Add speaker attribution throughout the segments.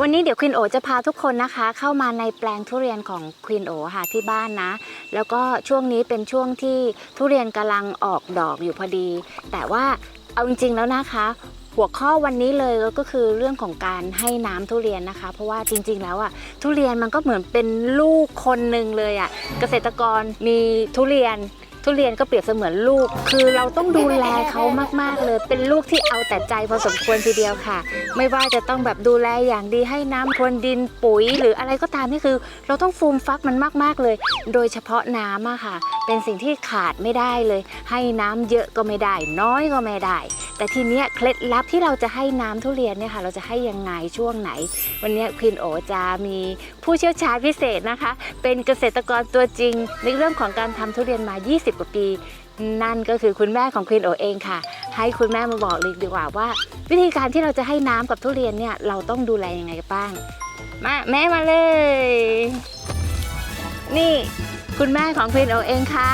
Speaker 1: วันนี้เดี๋ยวควินโอจะพาทุกคนนะคะ เข้ามาในแปลงทุเรียนของควินโอค่ะที่บ้านนะ แล้วก็ช่วงนี้เป็นช่วงที่ทุเรียนกำลังออกดอกอยู่พอดี แต่ว่าเอาจริงๆแล้วนะคะ หัวข้อวันนี้เลยก็คือเรื่องของการให้น้ำทุเรียนนะคะ เพราะว่าจริง ๆ แล้วอะทุเรียนมันก็เหมือนเป็นลูกคนหนึ่งเลยอะเกษตรกรมีทุเรียน ทุเรียนก็เปรียบเสมือนลูก คือเราต้องดูแลเขามากๆเลย เป็นลูกที่เอาแต่ใจพอสมควรทีเดียวค่ะ ไม่ว่าจะต้องแบบดูแลอย่างดีให้น้ำพรวนดินปุ๋ย หรืออะไรก็ตามนี่คือ เราต้องฟูมฟักมันมากๆเลย โดยเฉพาะน้ำอะค่ะเป็นสิ่งที่ขาดไม่ได้เลย ให้น้ำเยอะก็ไม่ได้ น้อยก็ไม่ได้ แต่ทีเนี้ยเคล็ดลับที่เราจะให้น้ำทุเรียนเนี่ยค่ะ เราจะให้ยังไงช่วงไหน วันนี้ควินโอจะมีผู้เชี่ยวชาญพิเศษนะคะ เป็นเกษตรกรตัวจริง ในเรื่องของการทำทุเรียนมา 20 กว่าปีนั่นก็คือคุณแม่ของควินโอเองค่ะ ให้คุณแม่มาบอกเลยดีกว่าว่า วิธีการที่เราจะให้น้ำกับทุเรียนเนี่ยเราต้องดูแลยังไงกันบ้าง มาแม่มาเลย นี่ คุณแม่ของควินโอเองค่ะ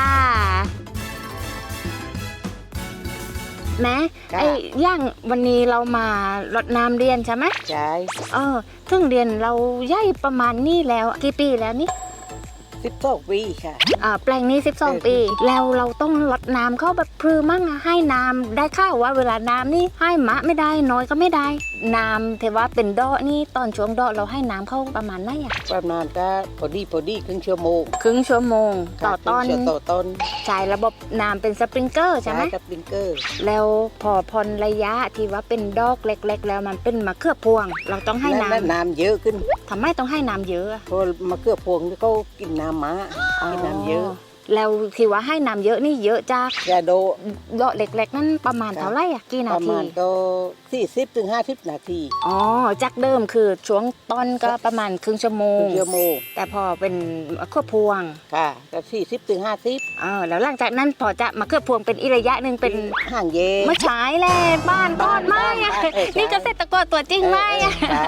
Speaker 1: แม่
Speaker 2: จ้ะ
Speaker 1: ไอ้ย่างวันนี้เรามารดน้ำเรียนใช่ไหม
Speaker 2: ใช่
Speaker 1: เออถึงเรียนเราย่ายประมาณนี้แล้วกี่ปีแล้วนี่
Speaker 2: สิบสองปีค่ะ
Speaker 1: อ่าแปลงนี้12 ปี แล้วเราต้องลดน้ำเข้าแบบพรือมั่งอะให้น้ำได้ข้าวว่าเวลาน้ำนี่ให้มะไม่ได้น้อยก็ไม่ได้ น้ำแต่ว่าเป็นดอกนี่ตอนช่วงดอกเราให้น้ำเข้าประมาณไหนอะ
Speaker 2: ประมาณก็พอดีพอดีครึ่งชั่วโมง
Speaker 1: ครึ่งชั่วโมง ต่อตอน
Speaker 2: ครึ่งชั่วต่อต้น
Speaker 1: ใช้ระบบน้ำเป็นสปริงเกอร์ใช่ไหม
Speaker 2: กับปิงเกอร์
Speaker 1: แล้วพอพอนระยะที่ว่าเป็นดอกเล็ก ๆ แล้วมันเป็นมะเขือพวง เราต้องให้
Speaker 2: นั่น
Speaker 1: น้ำ
Speaker 2: นั่นน้ำเยอะขึ้น
Speaker 1: ทำไมต้องให้น้ำเยอะอะ
Speaker 2: เพราะมะเขือพวงที่เขากินน้ำม้ากินน้ำเยอะ
Speaker 1: แล้วที่ว่าให้น้ำเยอะนี่เยอะจาก
Speaker 2: ยาโด
Speaker 1: ดอกเล็กๆนั่นประมาณเท่าไหร่อะกี่
Speaker 2: ป
Speaker 1: นา
Speaker 2: ระ
Speaker 1: ที
Speaker 2: มาณก็สี่สิบถึงห้าสิบนาที
Speaker 1: อ๋อจากเดิมคือช่วงต้นก็ประมาณครึ่งชั่วโม
Speaker 2: ค
Speaker 1: ง
Speaker 2: รึ่งชั่วโมง
Speaker 1: แต่พอเป็นมะเขือพวง
Speaker 2: ค่ะก็สี่สิบถึงห้าสิบ
Speaker 1: เออแล้วหลังจากนั้นพอจะมะเขือพวงเป็นอีกระยะหนึ่งเป็น
Speaker 2: ห่างเย
Speaker 1: มะฉายแหละบ้านก้อนไม้อะ
Speaker 2: บ้านบ้านเออใช่
Speaker 1: นี่เกษตรกรตัวจริงไหมอะ
Speaker 2: เออใช่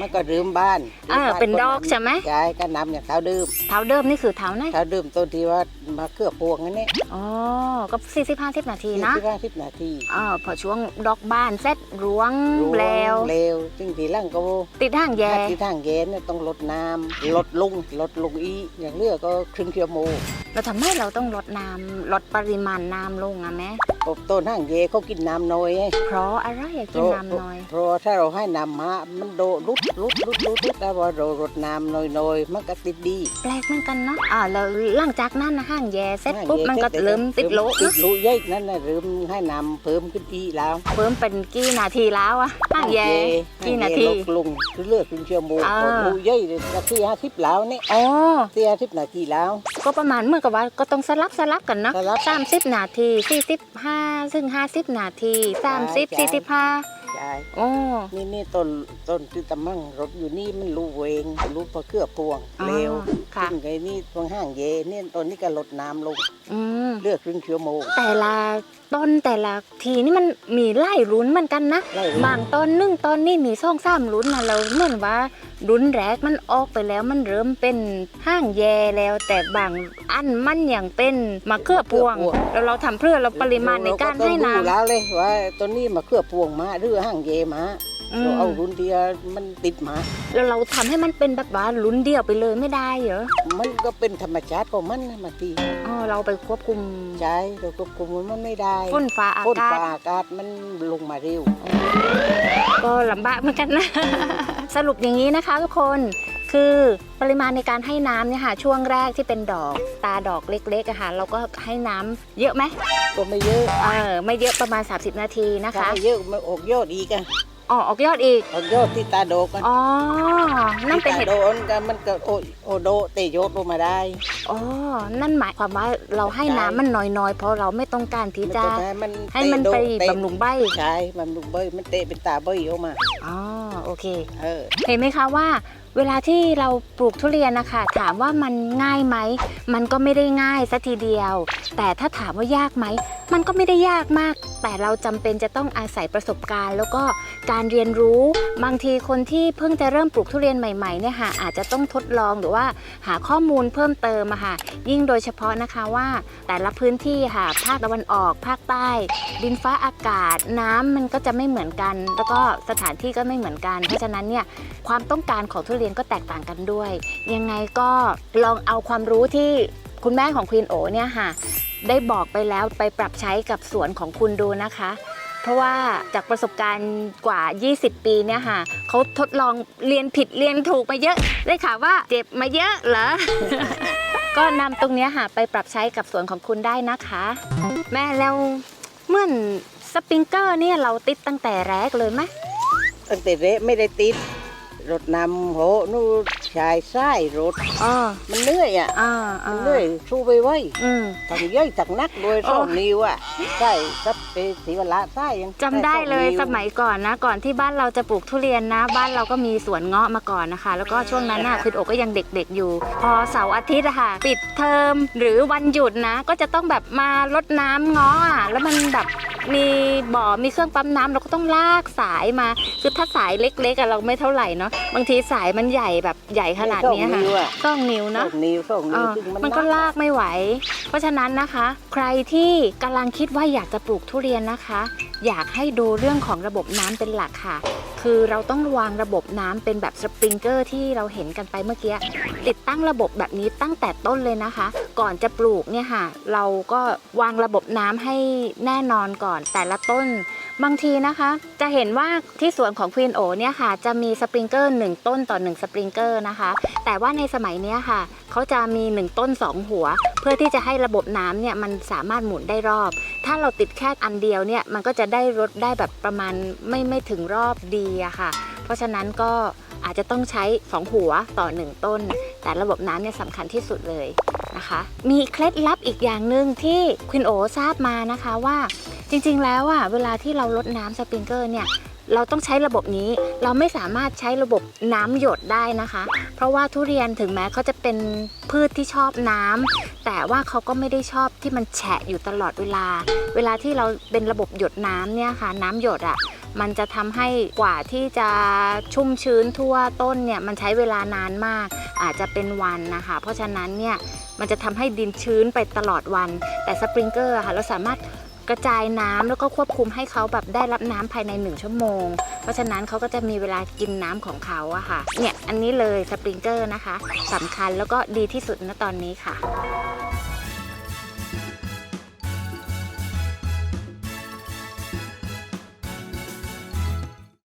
Speaker 2: มันก็ดื่มบ้าน
Speaker 1: เออเป็นดอกใช่ไหม
Speaker 2: ใช่ก็น้ำอย่างเท้าดื่ม
Speaker 1: เท้าเดิมนี่คือเท้าไหน
Speaker 2: เท้าดื่มต้นที่ว่ามะเขือพวงนั่นเนี่ย
Speaker 1: อ๋อก็สี่สิบห้าสิบนาที
Speaker 2: สี่
Speaker 1: นะ
Speaker 2: สิบห้าสิบนาที
Speaker 1: อ๋อพอช่วงดอกบานเสร็จรวงแล้ว
Speaker 2: เลวซึ่งทีหล่างก็
Speaker 1: ติดห่างแย่
Speaker 2: ถ้าที่ทางเย็นเนี่ยต้องลดน้ำลดลงลดลงอีกอย่างเลือกก็ครึ่งชั่วโมง
Speaker 1: เราทำให้เราต้องลดน้ำลดปริมาณน้ำลงอะแม่
Speaker 2: ปบต้นห้างเยเขากินน้ำน้อยไง
Speaker 1: เพราะอะไรอะกินน้ำน้อย
Speaker 2: เพราะว่าถ้าเราให้น้ำมามันโดดลุดลุดลุดลุดลุดแต่ว่าเราลดน้ำน้อยๆมันก็ติดดี
Speaker 1: แปลกเหมือนกันเนาะอ่าแล้วหลังจากนั้นนะห่างแย่เสร็จปุ๊บมันก็เริ่มติดโล
Speaker 2: ติ
Speaker 1: นะ
Speaker 2: ดโลเยอะนั่นนะเริ่มให้น้ำเพิ่มขึ้นอีกแล้ว
Speaker 1: เพิ่มเป็นกี่นาทีแล้วอะห่างแย่กี่นาที
Speaker 2: ลดลงเรื่อยๆครึ่งชั่วโมง
Speaker 1: อ่า
Speaker 2: พอโลเยอะเลยก็ที่ห้าสิบแล้วนี่
Speaker 1: อ๋อ
Speaker 2: ที่ห้าสิบนาทีแล้ว
Speaker 1: ก็ประมาณเมื่อกับว่าก็ต้องสลับสลับกันเนาะ
Speaker 2: สลับ
Speaker 1: สามสิบนาทีสี่สิบห้าซึ่งห้าสิบนาทีสามสิบ
Speaker 2: ใช่
Speaker 1: สี่สิบห้า
Speaker 2: ใช่
Speaker 1: โอ้
Speaker 2: นี่นี่ต้นต้นที่ตะมั่งรถอยู่นี่มันรูเวงรูพะเครือพวงเร็ว
Speaker 1: ค่ะ
Speaker 2: ซึ่งไงนี่ตรงห้างเยนี่ต้นนี้ก็ลดน้ำลง
Speaker 1: อืม
Speaker 2: เลือกครึ่งชั่วโมง
Speaker 1: แต่ละต้นแต่ละทีนี่มันมีไล่รุ้นเหมือนกันนะ
Speaker 2: ไล่รุ้น
Speaker 1: บางต้นหนึ่งต้นนี่มีซ่องสามรุ้นนะเราเหมือนว่า รุ้นแรกมันออกไปแล้วมันเริ่มเป็นห้างแย่แล้ว แต่บางอันมันยังเป็นมะเขือพวง แล้วเราทำเพื่อเราปริมาณในการให้น้
Speaker 2: เต้องดูแล้วเลยว่าต้นนี้มาเครือพวงมาหรือห้างเยมาำ
Speaker 1: อื
Speaker 2: เรา
Speaker 1: ม
Speaker 2: เอารุ่นเดียวมันติดมา
Speaker 1: แล้วเราทำให้มันเป็นแบบว่ารุ้นเดียวไปเลยไม่ได้เหรอ
Speaker 2: มันก็เป็นธรรมชาติของมันนะบางที
Speaker 1: อ๋อเราไปควบคุม
Speaker 2: ใช่เราควบคุมมันไม่ได้
Speaker 1: ฝนฟ้าอา
Speaker 2: ฝน
Speaker 1: กาศ
Speaker 2: ฟ้าอากาศมันลงมาเร็ว
Speaker 1: ก็ลำบากเหมือนกันนะ สรุปอย่างนี้นะคะทุกคนคือปริมาณในการให้น้ำเนี่ยค่ะ ช่วงแรกที่เป็นดอกตาดอกเล็กๆอะค่ะ เราก็ให้น้ำเยอะไหม
Speaker 2: ก็ไม่เยอะ
Speaker 1: เออไม่เยอะประมาณ 30 นาทีนะ
Speaker 2: ถ้า
Speaker 1: คะ
Speaker 2: ให้เยอะมันออกยอดอีกอะ
Speaker 1: อ๋อออกยอดอีก
Speaker 2: ออกยอดที่ตาโดกอะ
Speaker 1: อ๋อนั่นเป็นเห
Speaker 2: ที่
Speaker 1: ตุ
Speaker 2: ตาโดนก็มันก็โอโอโดเตะยศลงมาได้
Speaker 1: อ๋อนั่นหมายความว่าเราให้น้ำมันน้อยๆ เพราะเราไม่ต้องการที่จะ
Speaker 2: มันต้องให้มัน
Speaker 1: ให้มันไป
Speaker 2: เตะ
Speaker 1: บำรุงใบ
Speaker 2: ใช่บำรุงเบยมันเตะเป็นตาเบยออกมา
Speaker 1: อ๋อโอเค
Speaker 2: เออ
Speaker 1: เห็นไหมคะว่า เวลาที่เราปลูกทุเรียนนะคะถามว่ามันง่ายไหม มันก็ไม่ได้ง่ายสัทีเดียว แต่ถ้าถามว่ายากไหม มันก็ไม่ได้ยากมาก แต่เราจำเป็นจะต้องอาศัยประสบการณ์ แล้วก็การเรียนรู้ บางทีคนที่เพิ่งจะเริ่มปลูกทุเรียนใหม่ๆเนี่ยค่ะอาจจะต้องทดลองหรือว่าหาข้อมูลเพิ่มเติมอะค่ะยิ่งโดยเฉพาะนะคะว่า แต่ละพื้นที่ค่ะภาคตะวันออก ภาคใต้ ดินฟ้าอากาศ น้ำมันก็จะไม่เหมือนกัน แล้วก็สถานที่ก็ไม่เหมือนกัน เพราะฉะนั้นเนี่ยความต้องการของทุเรียนก็แตกต่างกันด้วย ยังไงก็ลองเอาความรู้ที่คุณแม่ของควีนโอเนี่ยค่ะ ได้บอกไปแล้วไปปรับใช้กับสวนของคุณดูนะคะ เพราะว่าจากประสบการณ์กว่า 20 ปีเนี่ยค่ะเขาทดลองเรียนผิดเรียนถูกมาเยอะ ได้ข่าวว่าเจ็บมาเยอะเหรอ ก็นำตรงเนี้ยค่ะไปปรับใช้กับสวนของคุณได้นะคะ แม่แล้วเหมื่อนสปริงเกอร์เนี่ยเราติดตั้งแต่แรกเลยไหม
Speaker 2: ตั้งแต่เละไม่ได้ติด รถนำโหนู่นชายไส้รถ
Speaker 1: อ๋อ
Speaker 2: มันเหนื่อยอะ
Speaker 1: อ่า
Speaker 2: มั
Speaker 1: อ่าน
Speaker 2: เหนื่อยสู้ไปไว้
Speaker 1: อืม
Speaker 2: ทั้งย่อยทั้งนักด้วย
Speaker 1: โอ้
Speaker 2: สองนิ้วอะใช่ซับไปสีวละไส้ยัง
Speaker 1: จำได้เลย
Speaker 2: สองนิ้ว
Speaker 1: สมัยก่อนนะ ก่อนที่บ้านเราจะปลูกทุเรียนนะ บ้านเราก็มีสวนเงาะมาก่อนนะคะ แล้วก็ช่วงนั้นน่ะคุณโอก็ยังเด็กๆอยู่ พอเสาร์อาทิตย์อะค่ะ ปิดเทอมหรือวันหยุดนะ ก็จะต้องแบบมารดน้ำเงาะอะแล้วมันแบบ มีบ่อมีเครื่องปั๊มน้ำเราก็ต้องลากสายมาคือถ้าสายเล็กๆอะเราไม่เท่าไหร่เนาะบางทีสายมันใหญ่แบบใหญ่ขนาดเนี้ยค่ะ
Speaker 2: สองนิ้วอะ
Speaker 1: ต้องนิ้ว
Speaker 2: ส
Speaker 1: เนาะ
Speaker 2: องนิ้วสอง
Speaker 1: เอ
Speaker 2: นิ้ว
Speaker 1: อ
Speaker 2: ซึ่ง
Speaker 1: มันก็ลากไม่ไหว เพราะฉะนั้นนะคะ ใครที่กำลังคิดว่าอยากจะปลูกทุเรียนนะคะ อยากให้ดูเรื่องของระบบน้ำเป็นหลักค่ะ คือเราต้องวางระบบน้ำเป็นแบบสปริงเกอร์ที่เราเห็นกันไปเมื่อกี้ ติดตั้งระบบแบบนี้ตั้งแต่ต้นเลยนะคะ ก่อนจะปลูกเนี่ยค่ะ เราก็วางระบบน้ำให้แน่นอนก่อนแต่ละต้น บางทีนะคะจะเห็นว่าที่สวนของควีนโอเนี่ยค่ะ จะมีสปริงเกอร์ 1 ต้นต่อ 1 สปริงเกอร์นะคะ แต่ว่าในสมัยนี้ค่ะ เขาจะมี 1 ต้น 2 หัว เพื่อที่จะให้ระบบน้ำเนี่ยมันสามารถหมุนได้รอบ ถ้าเราติดแค่อันเดียวเนี่ยมันก็จะได้รดได้แบบประมาณไม่ไม่ถึงรอบดีอะค่ะ เพราะฉะนั้นก็อาจจะต้องใช้ 2 หัวต่อ 1 ต้น แต่ระบบน้ำเนี่ยสำคัญที่สุดเลยนะคะ มีเคล็ดลับอีกอย่างหนึ่งที่คุณโอทราบมานะคะว่า จริงๆ แล้วอะเวลาที่เราลดน้ำสปริงเกอร์เนี่ยเราต้องใช้ระบบนี้ เราไม่สามารถใช้ระบบน้ำหยดได้นะคะ เพราะว่าทุเรียนถึงแม้เขาจะเป็นพืชที่ชอบน้ำแต่ว่าเขาก็ไม่ได้ชอบที่มันแฉะอยู่ตลอดเวลา เวลาที่เราเป็นระบบหยดน้ำเนี่ยค่ะ น้ำหยดอะมันจะทำให้กว่าที่จะชุ่มชื้นทั่วต้นเนี่ยมันใช้เวลานานมาก อาจจะเป็นวันนะคะ เพราะฉะนั้นเนี่ยมันจะทำให้ดินชื้นไปตลอดวัน แต่สปริงเกอร์ค่ะเราสามารถ กระจายน้ำแล้วก็ควบคุมให้เขาแบบได้รับน้ำภายใน 1 ชั่วโมง เพราะฉะนั้นเขาก็จะมีเวลากินน้ำของเขาอะค่ะ เนี่ยอันนี้เลยสปริงเกอร์นะคะสำคัญแล้วก็ดีที่สุดณตอนนี้ค่ะ